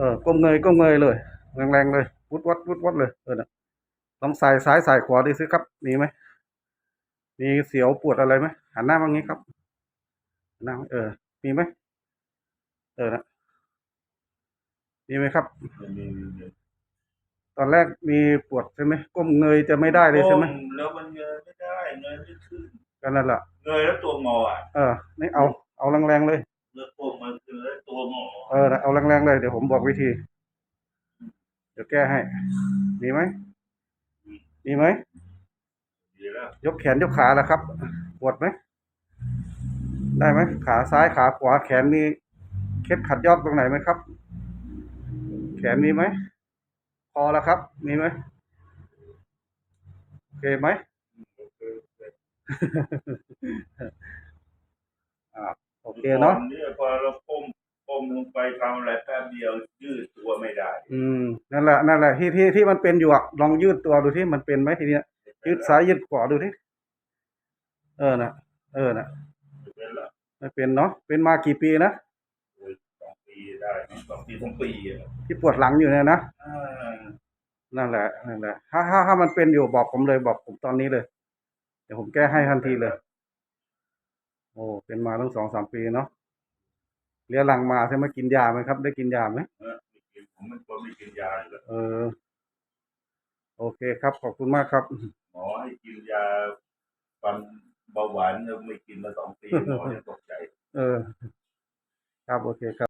เออก้มเงยก้มเงยเลยแรงๆเลยวุดวัดวุดวัดเลยเออนะลองสายซ้ายสายขวาดูสิครับมีไหมมีเสียวปวดอะไรไหมหันหน้ามางี้ครับหันหน้ามาเออ มีไหมเออนะมีไหมครับตอนแรกมีปวดใช่ไหมก้มเงยจะไม่ได้เลยใช่ไหมก้แล้วมันเงยไม่ได้เงยไม่ขึ้นก็นั่นแหละเงยแล้วตัวงออะเออนี่เอาเอาแรงๆเลย เออนะเอาแรงๆเลยเดี๋ยวผมบอกวิธี เดี๋ยวแก้ให้ มีไหมมีไหมดีแล้วยกแขนยกขาแล้วครับ ปวดไหม ได้ไหม ขาซ้ายขาขวาแขนมีเคล็ดขัดยอกตรงไหนไหมครับ แขนมีไหมพอแล้วครับ มีไหมโอเคไหมอ่าโอเคเนาะก่เนี่ยพอเราก้มก้มลงไป ทำอะไรแป๊บเดียวยืดตัวไม่ได้ อืมนั่นแหละนั่นแหละที่ที่ที่มันเป็นอยู่อะลองยืดตัวดูที่มันเป็นไหมทีเนี้ยยืดซ้ายยืดขวาดูที่เออนะเออนะเป็นละไม่เป็นเนาะเป็นมากี่ปีนะโอ้ยสองปีได้สองปีสองปีอะที่ปวดหลังอยู่เนี่ยนะอ่านั่นแหละนั่นแหละถ้าถ้าถ้ามันเป็นอยู่บอกผมเลยบอกผมตอนนี้เลย เดี๋ยวผมแก้ให้ทันทีเลย โอ้เป็นมาตั้งสองสามปีเนาะ เรียหลังมาใช่ไหมกินยาไหมครับ ได้กินยาไหมเออไม่กินผมเป็นคนไม่กินยาอยู่แล้วเออ โอเคครับ ขอบคุณมากครับ หมอให้กินยาความเบาหวานเนี่ยไม่กินมาสองปีหมอยังตกใจ เออ ครับโอเคครับ